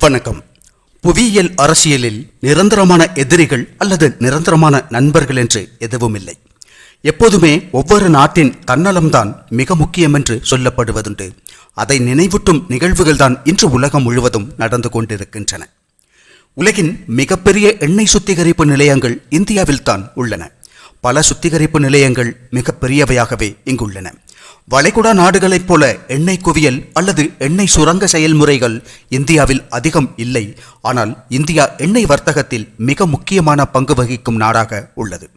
வணக்கம். புவியியல் அரசியலில் நிரந்தரமான எதிரிகள் அல்லது நிரந்தரமான நண்பர்கள் என்று எதுவும் இல்லை எப்போதுமே ஒவ்வொரு நாட்டின் தன்னலம்தான் மிக முக்கியம் என்று சொல்லப்படுவதுண்டு. அதை நினைவூட்டும் நிகழ்வுகள்தான் இன்று உலகம் முழுவதும் நடந்து கொண்டிருக்கின்றன. உலகின் மிகப்பெரிய எண்ணெய் சுத்திகரிப்பு நிலையங்கள் இந்தியாவில்தான் உள்ளன. பல சுத்திகரிப்பு நிலையங்கள் மிக பெரியவையாகவே இங்குள்ளன. வளைகுடா நாடுகளைப் போல எண்ணெய் குவியல் அல்லது எண்ணெய் சுரங்க செயல்முறைகள் இந்தியாவில் அதிகம் இல்லை. ஆனால் இந்தியா எண்ணெய் வர்த்தகத்தில் மிக முக்கியமான பங்கு வகிக்கும் நாடாக உள்ளது.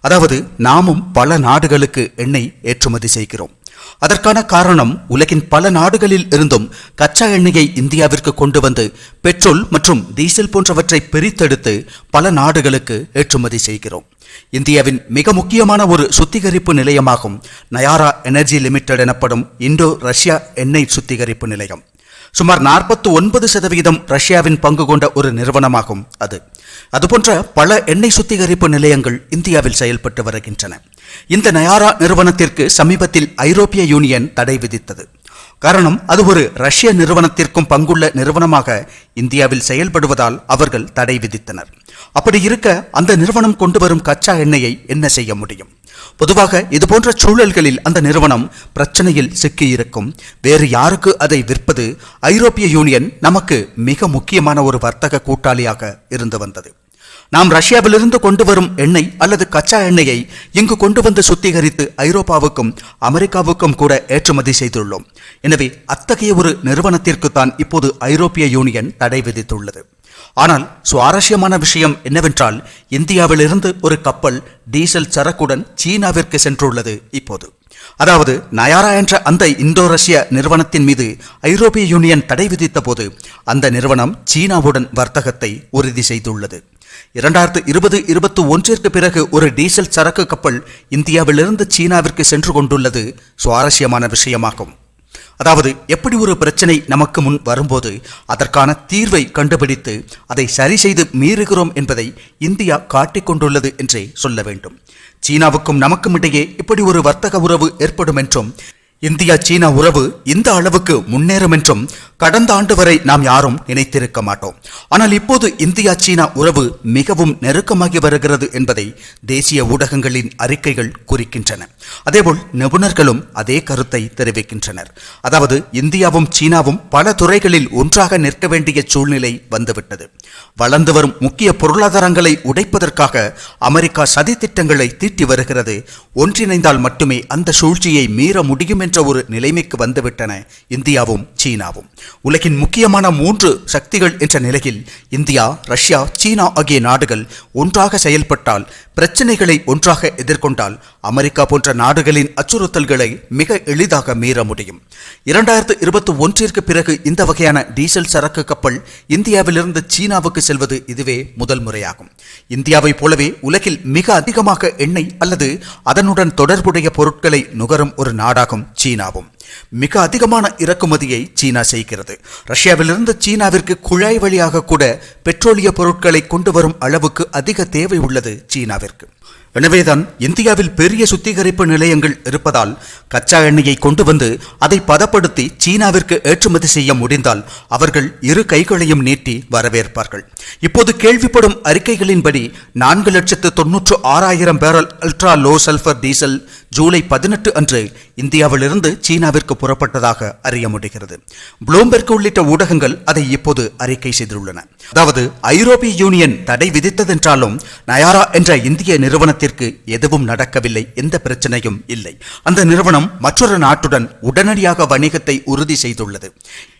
அதாவது நாமும் பல நாடுகளுக்கு எண்ணெய் ஏற்றுமதி செய்கிறோம். அதற்கான காரணம் உலகின் பல நாடுகளில் இருந்தும் கச்சா எண்ணெயை இந்தியாவிற்கு கொண்டு வந்து பெட்ரோல் மற்றும் டீசல் போன்றவற்றை பிரித்தெடுத்து பல நாடுகளுக்கு ஏற்றுமதி செய்கிறோம். இந்தியாவின் மிக முக்கியமான ஒரு சுத்திகரிப்பு நிலையமாகும் நயாரா எனர்ஜி லிமிடெட் எனப்படும் இந்தோ ரஷ்யா எண்ணெய் சுத்திகரிப்பு நிலையம். சுமார் நாற்பத்தி ஒன்பது சதவீதம் ரஷ்யாவின் பங்கு கொண்ட ஒரு நிறுவனமாகும் அது. அதுபோன்ற பல எண்ணெய் சுத்திகரிப்பு நிலையங்கள் இந்தியாவில் செயல்பட்டு வருகின்றன. இந்த நயாரா நிறுவனத்திற்கு சமீபத்தில் ஐரோப்பிய யூனியன் தடை விதித்தது. காரணம் அது ஒரு ரஷ்ய நிறுவனத்திற்கும் பங்குள்ள நிறுவனமாக இந்தியாவில் செயல்படுவதால் அவர்கள் தடை விதித்தனர். அப்படி இருக்க அந்த நிறுவனம் கொண்டு வரும் கச்சா எண்ணெயை என்ன செய்ய முடியும்? பொதுவாக இதுபோன்ற சூழல்களில் அந்த நிறுவனம் பிரச்சனையில் சிக்கியிருக்கும். வேறு யாருக்கு அதை விற்பது? ஐரோப்பிய யூனியன் நமக்கு மிக முக்கியமான ஒரு வர்த்தக கூட்டாளியாக இருந்து வந்தது. நாம் ரஷ்யாவிலிருந்து கொண்டு வரும் எண்ணெய் அல்லது கச்சா எண்ணெயை இங்கு கொண்டு வந்து சுத்திகரித்து ஐரோப்பாவுக்கும் அமெரிக்காவுக்கும் கூட ஏற்றுமதி செய்துள்ளோம். எனவே அத்தகைய ஒரு நிறுவனத்திற்கு தான் இப்போது ஐரோப்பிய யூனியன் தடை விதித்துள்ளது. ஆனால் சுவாரஸ்யமான விஷயம் என்னவென்றால் இந்தியாவிலிருந்து ஒரு கப்பல் டீசல் சரக்குடன் சீனாவிற்கு சென்றுள்ளது இப்போது. அதாவது நயாரா என்ற அந்த இந்தோ ரஷ்ய நிறுவனத்தின் மீது ஐரோப்பிய யூனியன் தடை விதித்த போது அந்த நிறுவனம் சீனாவுடன் வர்த்தகத்தை உறுதி செய்துள்ளது. இரண்டாயிரத்து இருபது இருபத்தி ஒன்றிற்கு பிறகு ஒரு டீசல் சரக்கு கப்பல் இந்தியாவிலிருந்து சீனாவிற்கு சென்று கொண்டுள்ளது சுவாரஸ்யமான விஷயமாகும். அதாவது எப்படி ஒரு பிரச்சனை நமக்கு முன் வரும்போது அதற்கான தீர்வை கண்டுபிடித்து அதை சரி செய்து மீறுகிறோம் என்பதை இந்தியா காட்டிக் கொண்டுள்ளது என்றே சொல்ல வேண்டும். சீனாவுக்கும் நமக்கும் இடையே இப்படி ஒரு வர்த்தக உறவு ஏற்படும் என்றும் இந்தியா சீனா உறவு இந்த அளவுக்கு முன்னேறும் என்றும் கடந்த ஆண்டு வரை நாம் யாரும் நினைத்திருக்க மாட்டோம். ஆனால் இப்போது இந்தியா சீனா உறவு மிகவும் நெருக்கமாகி வருகிறது என்பதை தேசிய ஊடகங்களின் அறிக்கைகள் குறிக்கின்றன. அதேபோல் நிபுணர்களும் அதே கருத்தை தெரிவிக்கின்றனர். அதாவது இந்தியாவும் சீனாவும் பல துறைகளில் ஒன்றாக நிற்க வேண்டிய சூழ்நிலை வந்துவிட்டது. வளர்ந்து வரும் முக்கிய பொருளாதாரங்களை உடைப்பதற்காக அமெரிக்கா சதி திட்டங்களை தீட்டி வருகிறது. ஒன்றிணைந்தால் மட்டுமே அந்த சூழ்ச்சியை மீற முடியும் என்ற ஒரு நிலைமைக்கு வந்துவிட்டன இந்தியாவும் சீனாவும். உலகின் முக்கியமான மூன்று சக்திகள் என்ற நிலையில் இந்தியா ரஷ்யா சீனா ஆகிய நாடுகள் ஒன்றாக செயல்பட்டால் பிரச்சனைகளை ஒன்றாக எதிர்கொண்டால் அமெரிக்கா போன்ற நாடுகளின் அச்சுறுத்தல்களை மிக எளிதாக மீற முடியும். இரண்டாயிரத்து இருபத்தி ஒன்றிற்கு பிறகு இந்த வகையான டீசல் சரக்கு கப்பல் இந்தியாவிலிருந்து சீனாவுக்கு செல்வது இதுவே முதல் முறையாகும். இந்தியாவைப் போலவே உலகில் மிக அதிகமாக எண்ணெய் அல்லது அதனுடன் தொடர்புடைய பொருட்களை நுகரும் ஒரு நாடாகும் சீனாவும். மிக அதிகமான இறக்குமதியை சீனா செய்கிறது. ரஷ்யாவிலிருந்து சீனாவிற்கு குழாய் வழியாக கூட பெட்ரோலிய பொருட்களை கொண்டு வரும் அளவுக்கு அதிக தேவை உள்ளது சீனாவிற்கு. எனவேதான் இந்தியாவில் பெரிய சுத்திகரிப்பு நிலையங்கள் இருப்பதால் கச்சா எண்ணெயை கொண்டு வந்து அதை பதப்படுத்தி சீனாவிற்கு ஏற்றுமதி செய்ய முடிந்தால் அவர்கள் இரு கைகளையும் நீட்டி வரவேற்பார்கள். இப்போது கேள்விப்படும் அறிக்கைகளின்படி நான்கு லட்சத்து தொன்னூற்று ஆறாயிரம் barrel ultra low sulphur diesel July பதினெட்டு அன்று இந்தியாவிலிருந்து சீனாவிற்கு புறப்பட்டதாக அறிய முடிகிறது. புளூம்பெர்க் உள்ளிட்ட ஊடகங்கள் அதை இப்போது அறிக்கை செய்துள்ளன. அதாவது ஐரோப்பிய யூனியன் தடை விதித்ததென்றாலும் நயாரா என்ற இந்திய நிறுவனத்திற்கு எதுவும் நடக்கவில்லை. எந்த பிரச்சனையும் இல்லை. அந்த நிறுவனம் மற்றொரு நாட்டுடன் உடனடியாக வணிகத்தை உறுதி செய்துள்ளது.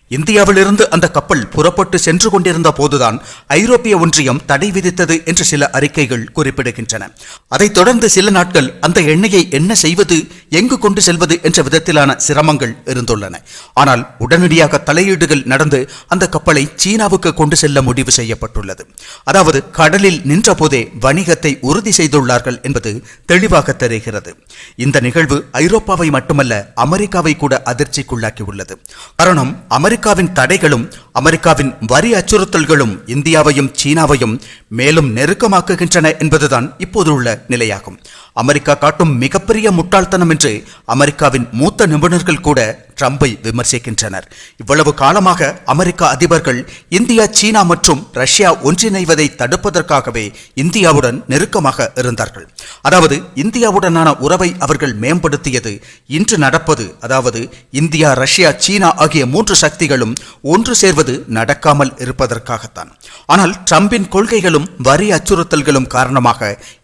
இந்தியாவிலிருந்து அந்த கப்பல் புறப்பட்டு சென்று கொண்டிருந்த போதுதான் ஐரோப்பிய ஒன்றியம் தடை விதித்தது என்று சில அறிக்கைகள் குறிப்பிடுகின்றன. அதைத் தொடர்ந்து சில நாட்கள் அந்த எண்ணெயை என்ன செய்வது எங்கு கொண்டு செல்வது என்ற விதத்திலான சிரமங்கள் இருந்துள்ளன. ஆனால் உடனடியாக தலையீடுகள் நடந்து அந்த கப்பலை சீனாவுக்கு கொண்டு செல்ல முடிவு செய்யப்பட்டுள்ளது. அதாவது கடலில் நின்ற போதே வணிகத்தை உறுதி செய்துள்ளார்கள் என்பது தெளிவாக தெரிகிறது. இந்த நிகழ்வு ஐரோப்பாவை மட்டுமல்ல அமெரிக்காவை கூட அதிர்ச்சிக்குள்ளாக்கியுள்ளது. காரணம் அமெரிக்க அமெரிக்காவின் தடைகளும் அமெரிக்காவின் வரி அச்சுறுத்தல்களும் இந்தியாவையும் சீனாவையும் மேலும் நெருக்கமாக்குகின்றன என்பதுதான் இப்போது உள்ள நிலையாகும். அமெரிக்கா காட்டும் மிகப்பெரிய முட்டாள்தனம் என்று அமெரிக்காவின் மூத்த நிபுணர்கள் கூட ட்ரம்பை விமர்சிக்கின்றனர். இவ்வளவு காலமாக அமெரிக்க அதிபர்கள் இந்தியா சீனா மற்றும் ரஷ்யா ஒன்றிணைவதை தடுப்பதற்காகவே இந்தியாவுடன் நெருக்கமாக இருந்தார்கள். அதாவது இந்தியாவுடனான உறவை அவர்கள் மேம்படுத்தியது இன்று நடப்பது அதாவது இந்தியா ரஷ்யா சீனா ஆகிய மூன்று சக்திகளும் ஒன்று சேர்வது நடக்காமல் இருப்பதற்காகத்தான். ஆனால் ட்ரம்பின் கொள்கைகளும் வரி அச்சுறுத்தல்களும் காரணமாக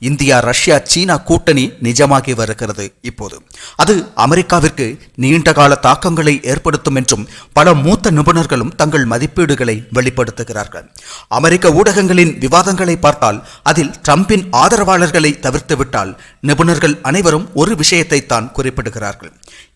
இந்தியா ரஷ்யா சீனா கூட்டணி நிஜமாகி வருகிறது இப்போது. அது அமெரிக்காவிற்கு நீண்டகால தாக்கங்களை ஏற்படுத்தும் என்றும் பல மூத்த நிபுணர்களும் தங்கள் மதிப்பீடுகளை வெளிப்படுத்துகிறார்கள். அமெரிக்க ஊடகங்களின் விவாதங்களை பார்த்தால் அதில் ட்ரம்பின் ஆதரவாளர்களை தவிர்த்துவிட்டால் நிபுணர்கள் அனைவரும் ஒரு விஷயத்தை தான் குறிப்பிடுகிறார்கள்.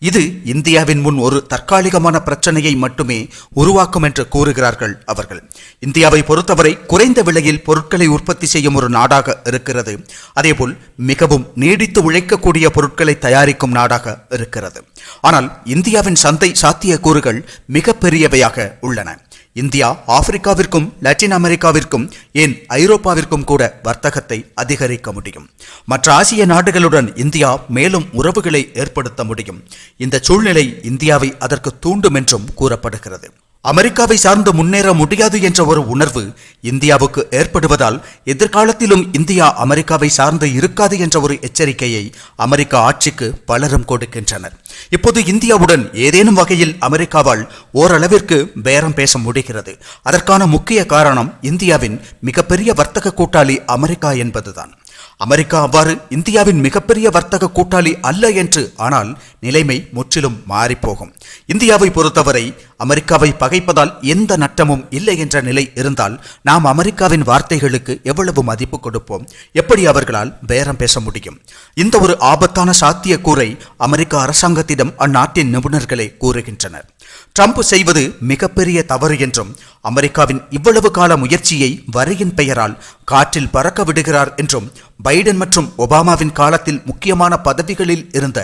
இது இந்தியாவின் முன் ஒரு தற்காலிகமான பிரச்சனையை மட்டுமே உருவாக்கும் என்று கூறுகிறார்கள் அவர்கள். இந்தியாவை பொறுத்தவரை குறைந்த விலையில் பொருட்களை உற்பத்தி செய்யும் ஒரு நாடாக இருக்கிறது. அதேபோல் மிகவும் நீடித்து உழைக்கக்கூடிய பொருட்களை தயாரிக்கும் நாடாக இருக்கிறது. ஆனால் இந்தியாவின் சந்தை சாத்தியக்கூறுகள் மிக பெரியவையாக உள்ளன. இந்தியா ஆப்பிரிக்காவிற்கும் லத்தீன் அமெரிக்காவிற்கும் ஏன் ஐரோப்பாவிற்கும் கூட வர்த்தகத்தை அதிகரிக்க முடியும். மற்ற ஆசிய நாடுகளுடன் இந்தியா மேலும் உறவுகளை ஏற்படுத்த முடியும். இந்த சூழ்நிலை இந்தியாவை அதற்கு தூண்டும் என்றும் கூறப்படுகிறது. அமெரிக்காவை சார்ந்து முன்னேற முடியாது என்ற ஒரு உணர்வு இந்தியாவுக்கு ஏற்படுவதால் எதிர்காலத்திலும் இந்தியா அமெரிக்காவை சார்ந்து இருக்காது என்ற ஒரு எச்சரிக்கையை அமெரிக்க ஆட்சிக்கு பலரும் கொடுக்கின்றனர். இப்போது இந்தியாவுடன் ஏதேனும் வகையில் அமெரிக்காவால் ஓரளவிற்கு பேரம் பேச முடிகிறது. அதற்கான முக்கிய காரணம் இந்தியாவின் மிகப்பெரிய வர்த்தக கூட்டாளி அமெரிக்கா என்பதுதான். அமெரிக்கா அவ்வாறு இந்தியாவின் மிகப்பெரிய வர்த்தக கூட்டாளி அல்ல என்று ஆனால் நிலைமை முற்றிலும் மாறிப்போகும். இந்தியாவை பொறுத்தவரை அமெரிக்காவை பகைப்பதால் எந்த நட்டமும் இல்லை என்ற நிலை இருந்தால் நாம் அமெரிக்காவின் வார்த்தைகளுக்கு எவ்வளவு மதிப்பு கொடுப்போம்? எப்படி அவர்களால் பேரம் பேச முடியும்? இந்த ஒரு ஆபத்தான சாத்தியக்கூறை அமெரிக்க அரசாங்கத்திடம் அந்நாட்டின் நிபுணர்களே கூறுகின்றனர். ட்ரம்ப் செய்வது மிகப்பெரிய தவறு என்றும் அமெரிக்காவின் இவ்வளவு கால முயற்சியை வரியின் பெயரால் காற்றில் பறக்க விடுகிறார் என்றும் பைடன் மற்றும் ஒபாமாவின் காலத்தில் முக்கியமான பதவிகளில் இருந்த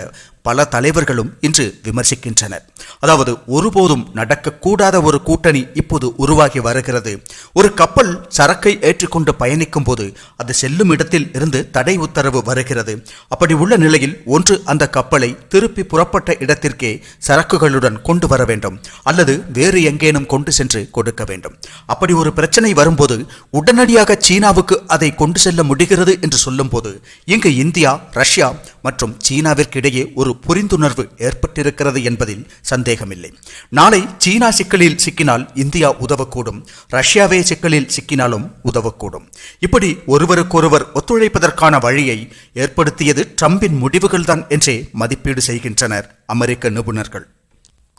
பல தலைவர்களும் இன்று விமர்சிக்கின்றனர். அதாவது ஒருபோதும் நடக்கக்கூடாத ஒரு கூட்டணி இப்போது உருவாகி வருகிறது. ஒரு கப்பல் சரக்கை ஏற்றிக்கொண்டு பயணிக்கும் போது அது செல்லும் இடத்தில் இருந்து தடை உத்தரவு வருகிறது. அப்படி உள்ள நிலையில் ஒன்று அந்த கப்பலை திருப்பி புறப்பட்ட இடத்திற்கே சரக்குகளுடன் கொண்டு வர வேண்டும். அல்லது வேறு எங்கேனும் கொண்டு சென்று கொடுக்க வேண்டும். அப்படி ஒரு பிரச்சனை வரும்போது உடனடியாக சீனாவுக்கு அதை கொண்டு செல்ல முடிகிறது என்று சொல்லும்போது இங்கு இந்தியா ரஷ்யா மற்றும் சீனாவிற்கிடையே ஒரு புரிந்துணர்வு ஏற்பட்டிருக்கிறது என்பதில் சந்தேகமில்லை. நாளை சீனா சிக்கலில் சிக்கினால் இந்தியா உதவக்கூடும். ரஷ்யாவே சிக்கலில் சிக்கினாலும் உதவக்கூடும். இப்படி ஒருவருக்கொருவர் ஒத்துழைப்பதற்கான வழியை ஏற்படுத்தியது ட்ரம்பின் முடிவுகள்தான் என்றே மதிப்பீடு செய்கின்றனர் அமெரிக்க நிபுணர்கள்.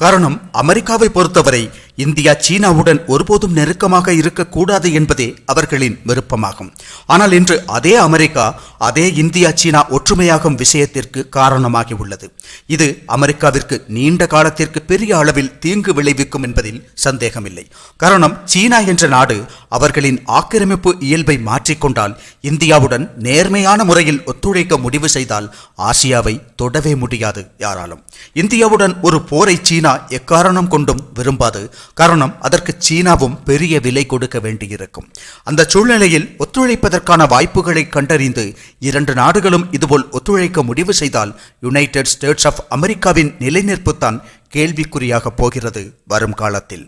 காரணம் அமெரிக்காவை பொறுத்தவரை இந்தியா சீனாவுடன் ஒருபோதும் நெருக்கமாக இருக்கக்கூடாது என்பதே அவர்களின் விருப்பமாகும். ஆனால் இன்று அதே அமெரிக்கா அதே இந்தியா சீனா ஒற்றுமையாகும் விஷயத்திற்கு காரணமாகி உள்ளது. இது அமெரிக்காவிற்கு நீண்ட காலத்திற்கு பெரிய அளவில் தீங்கு விளைவிக்கும் என்பதில் சந்தேகமில்லை. காரணம் சீனா என்ற நாடு அவர்களின் ஆக்கிரமிப்பு இயல்பை மாற்றிக்கொண்டால் இந்தியாவுடன் நேர்மையான முறையில் ஒத்துழைக்க முடிவு செய்தால் ஆசியாவை தொடவே முடியாது யாராலும். இந்தியாவுடன் ஒரு போரை சீனா எக்காரணம் கொண்டும் விரும்பாது. காரணம் அதற்கு சீனாவும் பெரிய விலை கொடுக்க வேண்டியிருக்கும். அந்த சூழ்நிலையில் ஒத்துழைப்பதற்கான வாய்ப்புகளை கண்டறிந்து இரண்டு நாடுகளும் இதுபோல் ஒத்துழைக்க முடிவு செய்தால் யுனைடெட் ஸ்டேட்ஸ் ஆஃப் அமெரிக்காவின் நிலைநிற்புத்தான் கேள்விக்குறியாக போகிறது வரும் காலத்தில்.